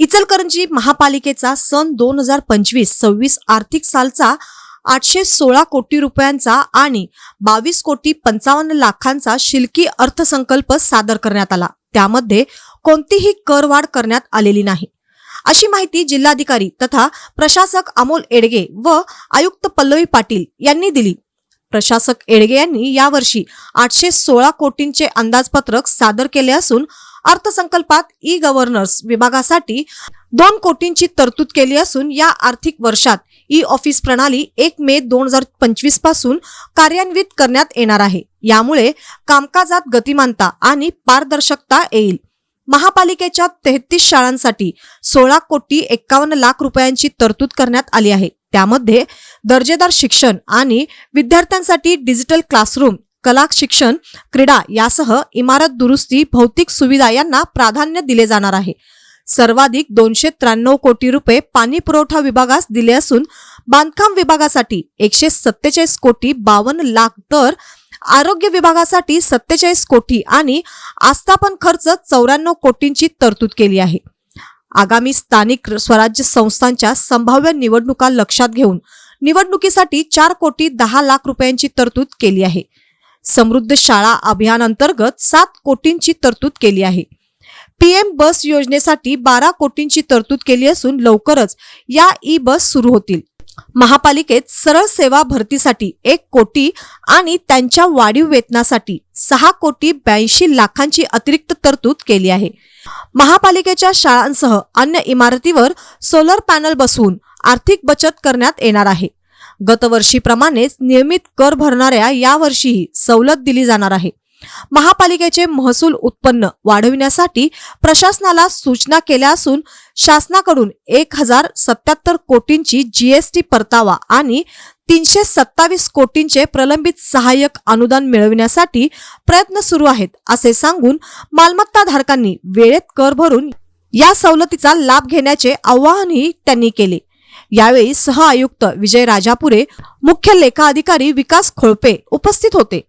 इचलकरंजी महापालिकेचा सन दोन हजार पंचवीस सव्वीस आर्थिक सालचा आठशे सोळा कोटी रुपयांचा आणि बावीस कोटी पंचावन्न लाखांचा शिल्की अर्थसंकल्प सादर करण्यात आला. त्यामध्ये कोणतीही करवाढ करण्यात आलेली नाही. अशी माहिती जिल्हाधिकारी तथा प्रशासक अमोल एडगे व आयुक्त पल्लवी पाटील यांनी दिली. प्रशासक एडगे यांनी यावर्षी आठशे सोळा कोटींचे अंदाजपत्रक सादर केले असून अर्थसंकल्पात ई गव्हर्नर्स विभागासाठी दोन कोटींची तरतूद केली असून या आर्थिक वर्षात ई ऑफिस प्रणाली एक मे दोन हजार पंचवीसपासून कार्यान्वित करण्यात येणार आहे. यामुळे कामकाजात गतिमानता आणि पारदर्शकता येईल. महापालिकेच्या तेहतीस शाळांसाठी सोळा कोटी एक्कावन्न लाख रुपयांची तरतूद करण्यात आली आहे. त्यामध्ये दर्जेदार शिक्षण आणि विद्यार्थ्यांसाठी डिजिटल क्लासरूम कला शिक्षण क्रीडा यासह इमारत दुरुस्ती भौतिक सुविधा यांना प्राधान्य दिले जाणार आहे. सर्वाधिक दोनशे त्र्याण्णव कोटी रुपये पाणी पुरवठा विभागास दिले असून बांधकाम विभागासाठी एकशे सत्तेचाळीस कोटी बावन्न लाख तर आरोग्य विभागासाठी सत्तेचाळीस कोटी आणि आस्थापन खर्च चौऱ्याण्णव कोटींची तरतूद केली आहे. आगामी स्थानिक स्वराज्य संस्थांच्या संभाव्य निवडणुका लक्षात घेऊन निवडणुकीसाठी चार कोटी दहा लाख रुपयांची तरतूद केली आहे. समृद्ध शाळा अभियानांतर्गत सात कोटींची तरतूद केली आहे. पीएम बस योजनेसाठी बारा कोटींची तरतूद केली असून लवकरच या ई बस सुरू होतील. महापालिकेत सरळ सेवा भरतीसाठी एक कोटी आणि त्यांच्या वाढीव वेतनासाठी सहा कोटी ब्याऐंशी लाखांची अतिरिक्त तरतूद केली आहे. महापालिकेच्या शाळांसह अन्य इमारतीवर सोलर पॅनल बसवून आर्थिक बचत करण्यात येणार आहे. गतवर्षीप्रमाणेच नियमित कर भरणाऱ्या यावर्षीही सवलत दिली जाणार आहे. महापालिकेचे महसूल उत्पन्न वाढविण्यासाठी प्रशासनाला सूचना केल्या असून शासनाकडून एक हजार सत्याहत्तर कोटींची जीएसटी परतावा आणि तीनशे सत्तावीस कोटींचे प्रलंबित सहाय्यक अनुदान मिळविण्यासाठी प्रयत्न सुरू आहेत असे सांगून मालमत्ता धारकांनी वेळेत कर भरून या सवलतीचा लाभ घेण्याचे आवाहनही त्यांनी केले. यावेळी सह आयुक्त विजय राजापुरे मुख्य लेखा अधिकारी विकास खोळपे उपस्थित होते.